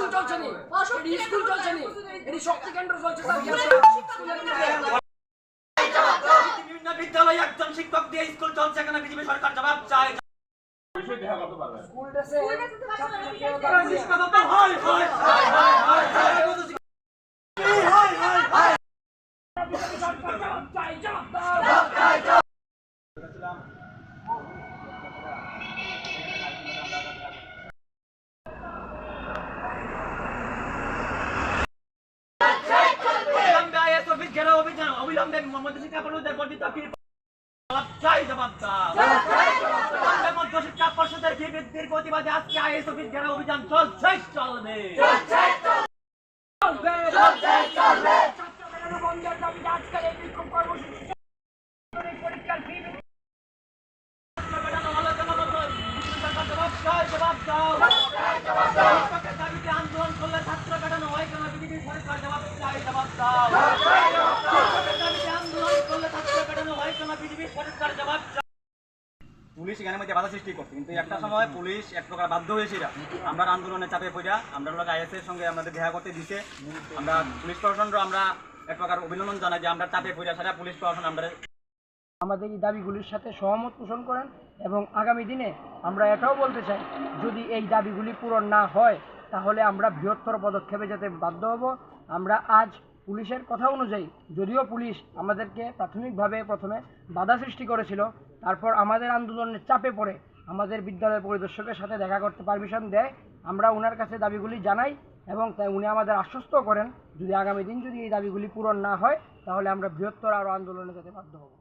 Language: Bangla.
স্কুল চলছে নি? এটি স্কুল চলছে নি? এটি শক্তি কেন্দ্র চলছে স্যার। বিভিন্ন বিদ্যালয়ে একজন শিক্ষক দিয়ে স্কুল চলছে এখানে বিজেপি সরকার জবাব চায়। স্কুল ড্রেসে হয় হয়। মধ্যশিক্ষা পর্ষদের ফি বৃদ্ধির প্রতিবাদে আজকে আইএস অফিস ঘেরা অভিযান চলছে চলবে। আন্দোলন করলে ছাত্র কাটানো হয় কেন? বিজেপি সরকার জবাব চাই জবাব দাও। পুলিশ এখানে মধ্যে বাধা সৃষ্টি করছে কিন্তু একটা সময় পুলিশ এক প্রকার বাধ্য হয়েছিল আমরা আন্দোলনে চাপে পড়া আমরা লোক আইএস এর সঙ্গে আমাদের দেখা করতে দিছে। আমরা পুলিশ প্রশাসনরা আমরা এক প্রকার অভিনন্দন জানাই যে আমরা চাপে পড়া সেটা পুলিশ প্রশাসন আমরা আমাদের এই দাবিগুলির সাথে সহমত পোষণ করেন এবং আগামী দিনে আমরা এটাও বলতে চাই যদি এই দাবিগুলি পূরণ না হয় তাহলে আমরা বৃহত্তর পদক্ষেপে যেতে বাধ্য হব। আমরা আজ পুলিশের কথা অনুযায়ী, যদিও পুলিশ আমাদেরকে প্রাথমিকভাবে প্রথমে বাধা সৃষ্টি করেছিল, তারপর আমাদের আন্দোলনের চাপে পড়ে আমাদের বিদ্যালয় পরিদর্শকের সাথে দেখা করতে পারমিশন দেয়। আমরা ওনার কাছে দাবিগুলি জানাই এবং তাই উনি আমাদের আশ্বস্ত করেন, যদি আগামী দিন যদি এই দাবিগুলি পূরণ না হয়, তাহলে আমরা বৃহত্তর আরও আন্দোলনে যেতে বাধ্য হব।